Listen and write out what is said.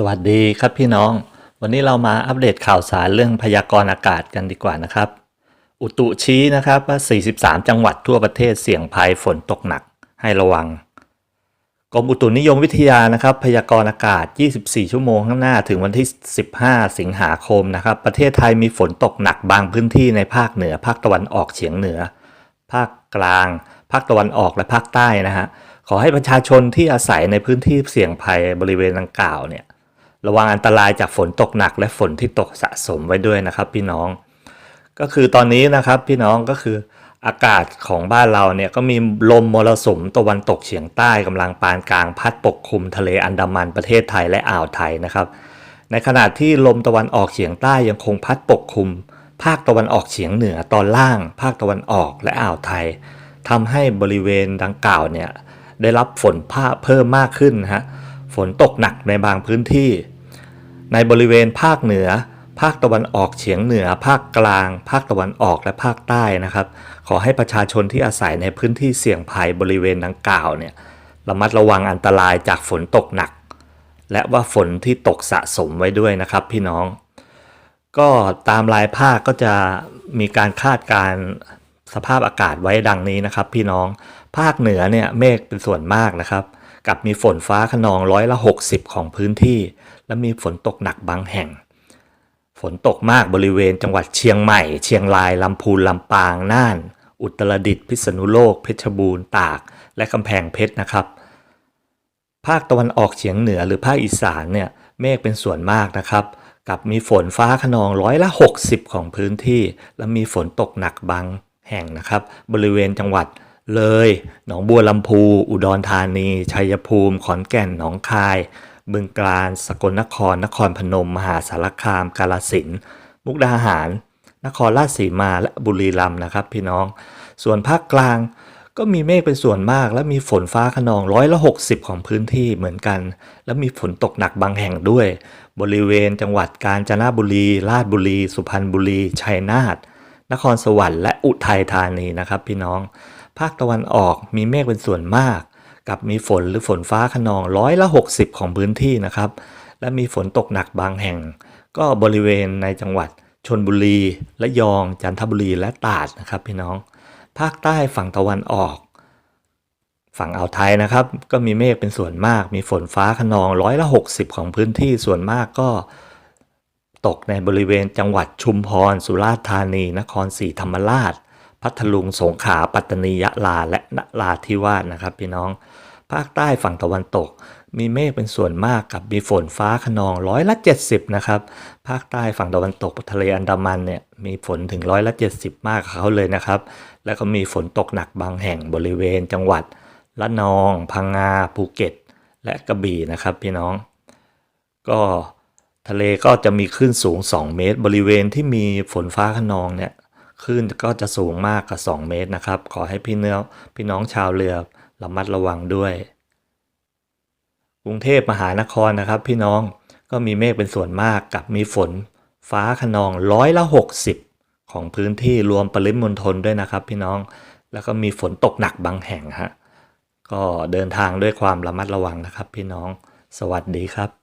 สวัสดีครับพี่น้อง วันนี้เรามาอัปเดตข่าวสารเรื่องพยากรณ์อากาศกันดีกว่านะครับ อุตุชี้นะครับว่า 43 จังหวัดทั่วประเทศเสี่ยงภัยฝนตกหนักให้ระวังกรมอุตุนิยมวิทยานะครับ พยากรณ์อากาศ 24 ชั่วโมงข้างหน้าถึงวันที่ 15 สิงหาคมนะครับ ประเทศไทยมีฝนตกหนักบางพื้นที่ในภาคเหนือ ภาคตะวันออกเฉียงเหนือ ภาคกลาง ภาคตะวันออกและภาคใต้นะฮะขอให้ประชาชนที่อาศัยในพื้นที่เสี่ยงภัยบริเวณดังกล่าวเนี่ย ระวังอันตรายจากฝนตกหนักและฝนที่ตกสะสมไว้ด้วยนะครับ พี่น้อง ก็คือตอนนี้นะครับพี่น้องก็คืออากาศของบ้านเราเนี่ยก็มีลมมรสุมตะวันตกเฉียงใต้กำลังปานกลางพัดปกคลุมทะเลอันดามันประเทศไทยและอ่าวไทยนะครับ ในขณะที่ลมตะวันออกเฉียงใต้ยังคงพัดปกคลุม ภาคตะวันออกเฉียงเหนือตอนล่าง ภาคตะวันออกและอ่าวไทยทำให้บริเวณดังกล่าวเนี่ยได้รับฝนผ้าเพิ่มมากขึ้นฮะฝนตกหนักในบางพื้นที่ ในบริเวณภาคเหนือ ภาคตะวันออกเฉียงเหนือ ภาคกลาง ภาคตะวันออกและภาคใต้นะครับ ขอให้ประชาชนที่อาศัยในพื้นที่เสี่ยงภัยบริเวณดังกล่าวเนี่ยระมัดระวังอันตรายจากฝนตกหนัก และว่าฝนที่ตกสะสมไว้ด้วยนะครับ พี่น้อง ก็ตามรายภาคก็จะมีการคาดการสภาพอากาศไว้ดังนี้นะครับ พี่น้องภาคเหนือเนี่ยเมฆเป็นส่วนมากนะครับ กับมีฝนฟ้าขนองร้อยละ 60 ของพื้นที่ และมีฝนตกหนักบางแห่ง ฝนตกมากบริเวณจังหวัดเชียงใหม่ เชียงราย ลำพูน ลำปาง น่าน อุตรดิตถ์ พิษณุโลก เพชรบูรณ์ ตาก และกำแพงเพชรนะครับ ภาคตะวันออกเฉียงเหนือหรือภาคอีสานเนี่ย เมฆเป็นส่วนมากนะครับ กับมีฝนฟ้าขนองร้อยละ 60 ของพื้นที่ และมีฝนตกหนักบางแห่งนะครับ บริเวณจังหวัดเลย หนองบัวลำพู อุดรธานี ชัยภูมิ ขอนแก่น หนองคาย บึงกาฬสกลนคร นครพนม มหาสารคาม กาฬสินมุกดาหาร นครราชสีมาและบุรีรัมย์นะครับ พี่น้อง ส่วนภาคกลางก็มีเมฆเป็นส่วนมาก และมีฝนฟ้าขนองร้อยละ60 ของพื้นที่เหมือนกัน และมีฝนตกหนักบางแห่งด้วย บริเวณจังหวัดกาญจนบุรี ราชบุรี สุพรรณบุรี ชัยนาทนครสวรรค์และอุทัยธานีนะครับ พี่น้อง ภาคตะวันออกมีเมฆเป็นส่วนมาก กับมีฝนหรือฝนฟ้าขนองร้อยละ 60 ของพื้นที่นะครับ และมีฝนตกหนักบางแห่ง ก็บริเวณในจังหวัดชนบุรีและยอง จันทบุรีและตราดนะครับพี่น้อง ภาคใต้ฝั่งตะวันออก ฝั่งอ่าวไทยนะครับ ก็มีเมฆเป็นส่วนมาก มีฝนฟ้าขนองร้อยละ 60 ของพื้นที่ส่วนมากก็ตกในบริเวณจังหวัดชุมพร สุราษฎร์ธานี นครศรีธรรมราช พัทลุงสงขลาปัตตานียะลาและนราธิวาสนะครับ พี่น้อง ภาคใต้ฝั่งตะวันตก มีเมฆเป็นส่วนมากกับมีฝนฟ้าขนองร้อยละ 70 นะครับ ภาคใต้ฝั่งตะวันตกทะเลอันดามันเนี่ยมีฝนถึงร้อยละ 70 มากกว่าเขาเลยนะครับ แล้วก็มีฝนตกหนักบางแห่งบริเวณจังหวัดละนอง พังงาภูเก็ต และกระบี่นะครับ พี่น้อง ก็ทะเลก็จะมีคลื่นสูง 2 เมตร บริเวณที่มีฝนฟ้าขนองเนี่ย คลื่นก็จะสูงมากกว่า2เมตรนะครับ ขอให้พี่เนื้อพี่น้องชาวเรือระมัดระวังด้วย กรุงเทพมหานครนะครับ พี่น้องก็มีเมฆเป็นส่วนมากกับมีฝน ฟ้าขนองร้อยละ 60 ของพื้นที่รวมปริมณฑลด้วยนะครับ พี่น้องแล้วก็มีฝนตกหนักบางแห่งฮะก็เดินทางด้วยความระมัดระวังนะครับ พี่น้องสวัสดีครับ